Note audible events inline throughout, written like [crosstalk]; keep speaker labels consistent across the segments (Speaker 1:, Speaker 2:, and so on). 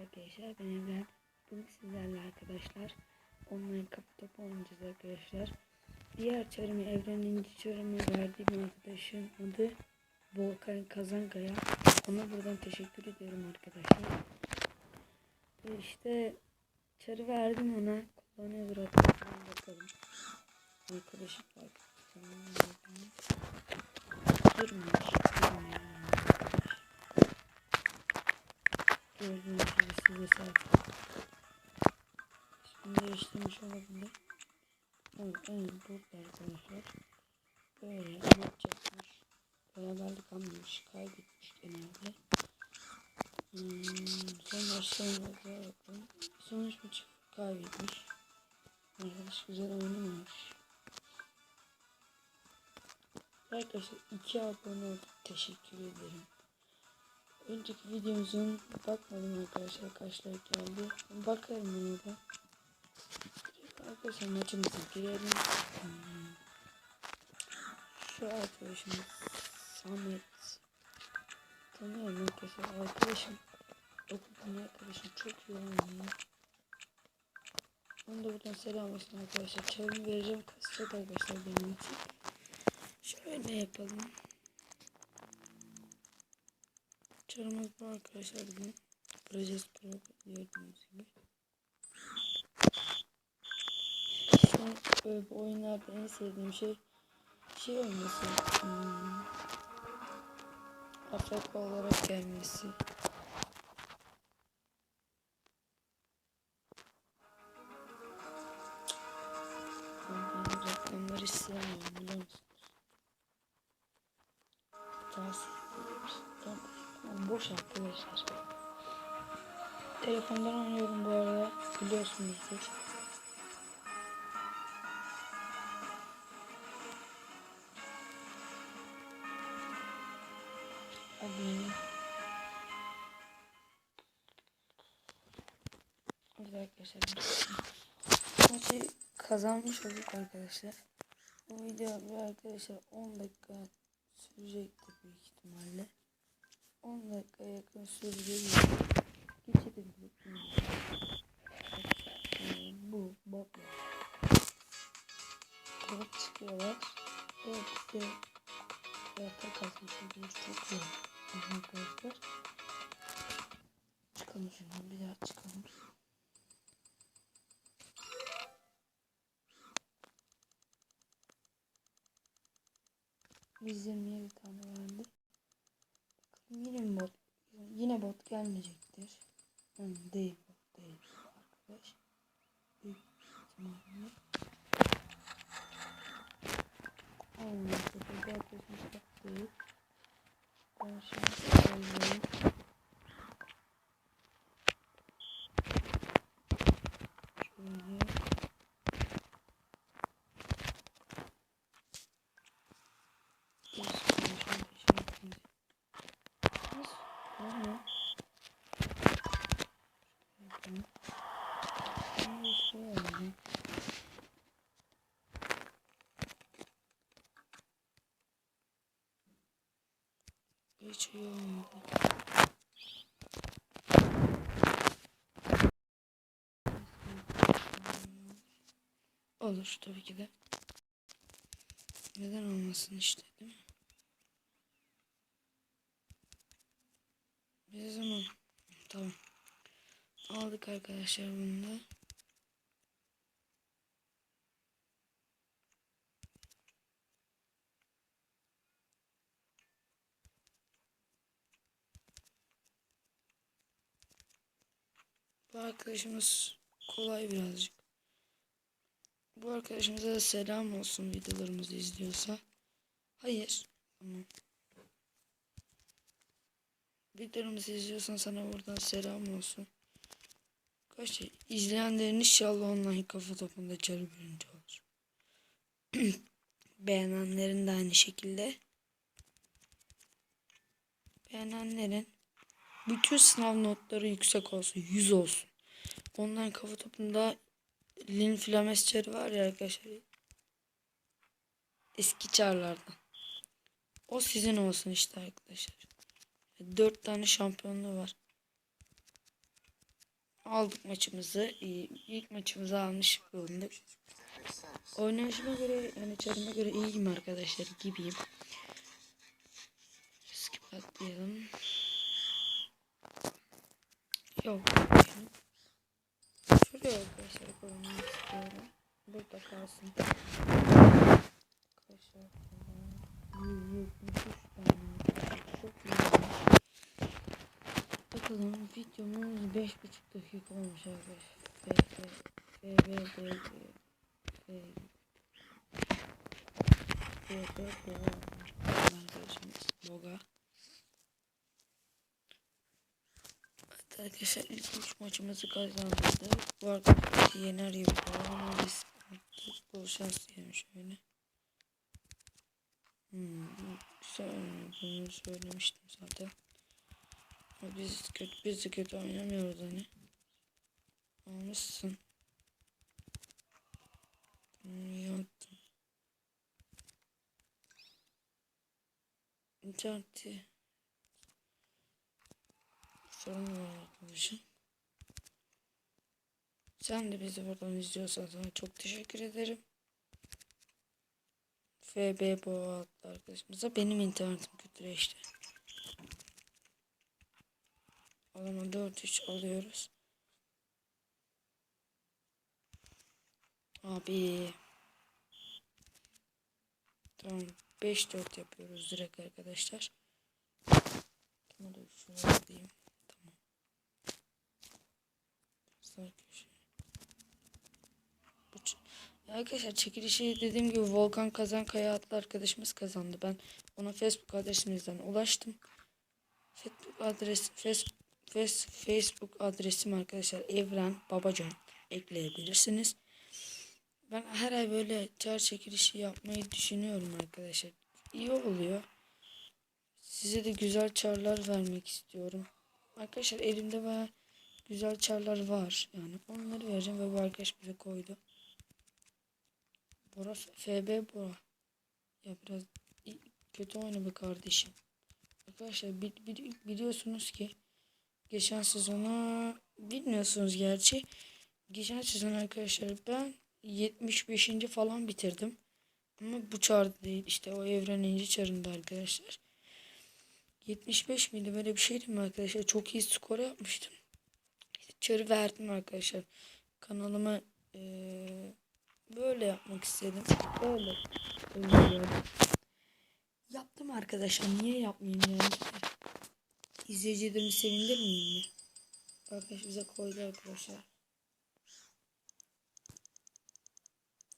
Speaker 1: Arkadaşlar ben Evren. Bugün sizlerle arkadaşlar online kafa topu oynayacağız arkadaşlar. Diğer çarımı Evren'in çarımı verdiğim arkadaşın adı Volkan Kazankaya. Ona buradan teşekkür ediyorum arkadaşlar. Ve işte çarı verdim ona. Kullanıyordur. Hemen bakalım. Arkadaşım bak. Durmuyor. Durmuyor. Gördüğünüz gibi size sahip. Şimdi değiştirmiş olabilir. Evet, aynen burada arkadaşlar. Böyle amaç yapmış. Beraberlik almış. Kaybetmiş genelde. Hmm, son maçlarına bakın. Sonuç maçı kaybetmiş. Arkadaş güzel oynamamış. Arkadaşlar iki abone olduk. Teşekkür ederim. Önceki videomuzun bakmadım arkadaşlar kaç geldi. Bakarım ona da. Arkadaşlar maçımıza girelim. Şu arkadaşımız Samet. Tanıyorum arkadaşlar. Arkadaşım okuldan arkadaşım çok iyi oynuyor. Onu da buradan selam olsun arkadaşlar. Çarımı vereceğim kasacak arkadaşlar benim için. Şöyle yapalım. Çarımız bu arkadaşlar bugün. Projes Pro gördüğünüz gibi. An böyle bu oyunlarda en sevdiğim şey şey olması. Hmm, Afrika olarak gelmesi. Reklamları hiç sevmiyorum biliyor musunuz? Tavsiye tamam, boş arkadaşlar. Telefondan oynuyorum bu arada. Biliyorsunuzdur. Hadi. Evet arkadaşlar. Maçı kazanmış olduk arkadaşlar. Bu video arkadaşlar 10 dakika sürecektir büyük ihtimalle. 10 dakika yakın sürecek. Geçebiliriz. Bu botlar. Bot çıkıyorlar. Evet işte Hayatta kasmış olduğumuz çok zor. Arkadaşlar. Çıkalım şuradan bir daha çıkalım. Biz 27 tane verdi. Bakalım yine mi bot? Gelmeyecektir. Hı, değil arkadaş. Büyük ihtimalle. Aynen sefer arkadaşımız bot değil. Ben şimdi söyleyeyim. Şöyle. Hiç. Olur tabii ki de. Neden olmasın işte değil mi? Ne zaman? Tamam. Aldık arkadaşlar bunu da. Bu arkadaşımız kolay birazcık. Bu arkadaşımıza da selam olsun videolarımızı izliyorsa. Hayır. Tamam. Videolarımızı izliyorsan sana buradan selam olsun. Kaç izleyenlerin inşallah online kafa topunda çarı birinci olur. [clears throat] Beğenenlerin de aynı şekilde. Beğenenlerin bütün sınav notları yüksek olsun. 100 olsun. Online kafa topunda Lin Flames çarı var ya arkadaşlar. Eski çarlardan. O sizin olsun işte arkadaşlar. Dört tane şampiyonluğu var. aldık maçımızı. İlk maçımızı almış bulunduk. Oynayışıma göre yani çarıma göre iyiyim arkadaşlar gibiyim. Skip atlayalım. Yok. Şuraya arkadaşlar koymak istiyorum. Burada kalsın. Arkadaşlar. 173 tane. Çok iyi. Bakalım videomuz 5,5 dakika olmuş arkadaşlar. F, F, F, B, B, B, F, F, F, Boga. Arkadaşımız Boga. Evet arkadaşlar ilk üç maçımızı kazandık. Bu arkadaşı yener gibi ama biz bol şans diyelim şöyle. Hmm, güzel bunu söylemiştim zaten. Ama Biz kötü, biz de kötü oynamıyoruz hani. Almışsın. İyi attın. İnterneti. Sorun var arkadaşım. Sen de bizi buradan izliyorsan sana çok teşekkür ederim. FB Boğa adlı arkadaşımıza benim internetim kötüleşti. O zaman 4-3 alıyoruz. Abi. Tamam 5-4 yapıyoruz direkt arkadaşlar. Bunu da şuraya alayım. Tamam. Sağ köşe. Bu ç- Ya Arkadaşlar çekilişi dediğim gibi Volkan Kazan Kaya adlı arkadaşımız kazandı. Ben ona Facebook adresimizden ulaştım. Facebook adres face, face, Facebook adresim arkadaşlar Evren Babacan ekleyebilirsiniz. Ben her ay böyle çar çekilişi yapmayı düşünüyorum arkadaşlar. İyi oluyor. Size de güzel çarlar vermek istiyorum. Arkadaşlar elimde baya güzel çarlar var. Yani onları vereceğim ve bu arkadaş bize koydu. Bora FB Bora. Ya biraz kötü oyna be kardeşim. Arkadaşlar bi- bi- biliyorsunuz ki geçen sezona bilmiyorsunuz gerçi. Geçen sezon arkadaşlar ben 75. falan bitirdim. Ama bu çarda değil işte o evren inci çarında arkadaşlar. 75 miydi böyle bir şeydi mi arkadaşlar? Çok iyi skor yapmıştım. Çarı verdim arkadaşlar. Kanalıma eee, böyle yapmak istedim. Böyle oynuyorum. Yaptım arkadaşlar. Niye yapmayayım yani? İzleyicilerimi sevindirmeyeyim mi? Arkadaş bize koydu arkadaşlar.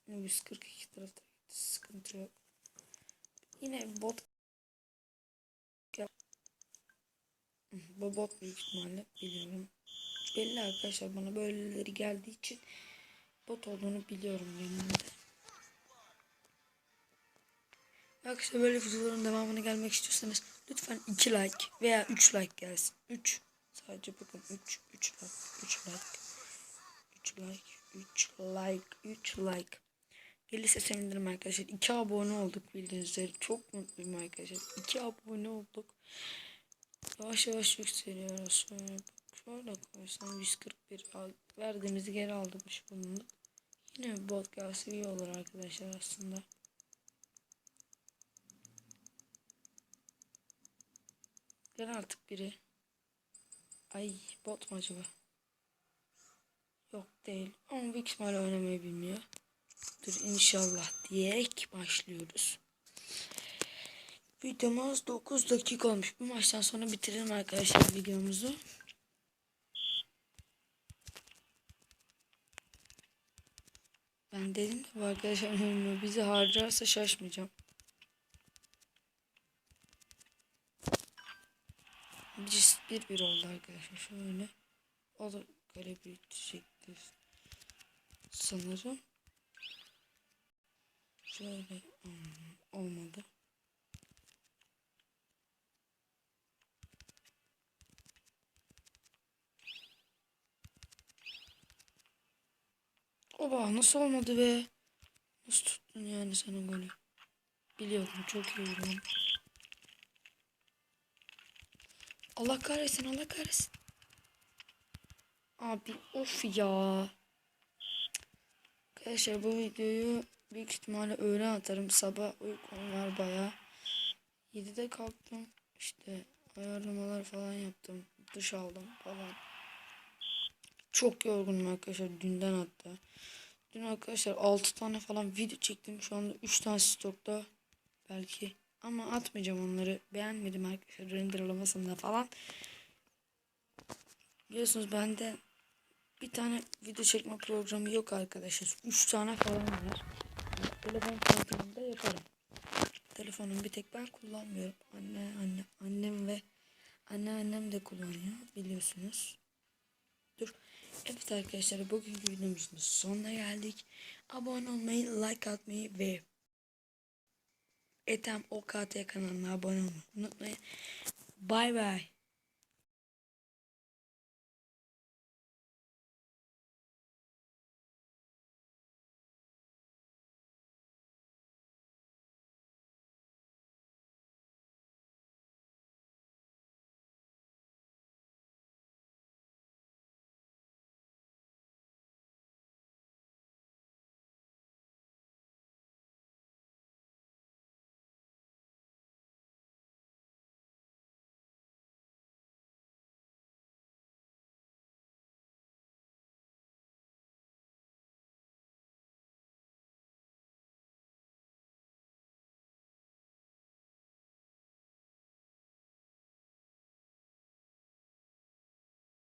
Speaker 1: 142 tarafta sıkıntı yok. Yine bot Bu bot büyük ihtimalle biliyorum. Belli arkadaşlar bana böyleleri geldiği için bot olduğunu biliyorum genelde. Arkadaşlar böyle videoların devamını gelmek istiyorsanız lütfen 2 like veya 3 like gelsin. 3 sadece bakın 3 3 like 3 like 3 like 3 like 3 like Gelirse sevinirim arkadaşlar. 2 abone olduk bildiğiniz üzere. Çok mutluyum arkadaşlar. 2 abone olduk. Yavaş yavaş yükseliyoruz. Şöyle, koysam 141 al, verdiğimizi geri aldırmış bulunduk. Yine bot gelse iyi olur arkadaşlar aslında. Gel artık biri. Ay bot mu acaba? Yok değil. Ama büyük ihtimalle oynamayı bilmiyor. Dur inşallah diyerek başlıyoruz. Videomuz 9 dakika olmuş. Bu maçtan sonra bitirelim arkadaşlar videomuzu. Ben dedim bu arkadaşlar oyunu bizi harcarsa şaşmayacağım. Bir, bir, bir oldu arkadaşlar şöyle. O da bir çekti. Sanırım. Şöyle hmm, olmadı. Oba nasıl olmadı be? Nasıl tuttun yani sen o golü? Biliyordum çok iyi vurdum. Allah kahretsin Allah kahretsin. Abi of ya. Arkadaşlar bu videoyu büyük ihtimalle öğlen atarım. Sabah uykum var baya. 7'de kalktım. İşte ayarlamalar falan yaptım. Duş aldım falan. Çok yorgunum arkadaşlar dünden hatta. Dün arkadaşlar 6 tane falan video çektim. Şu anda 3 tane stokta. Belki. Ama atmayacağım onları. Beğenmedim arkadaşlar renderlamasında falan. Biliyorsunuz bende bir tane video çekme programı yok arkadaşlar. 3 tane falan var. Telefon kontrolünde yaparım. Telefonum bir tek ben kullanmıyorum. Anne, anne, annem ve anneannem de kullanıyor biliyorsunuz. Dur. Evet arkadaşlar bugünkü videomuzun sonuna geldik. Abone olmayı, like atmayı ve Etem OKT kanalına abone olmayı unutmayın. Bay bay.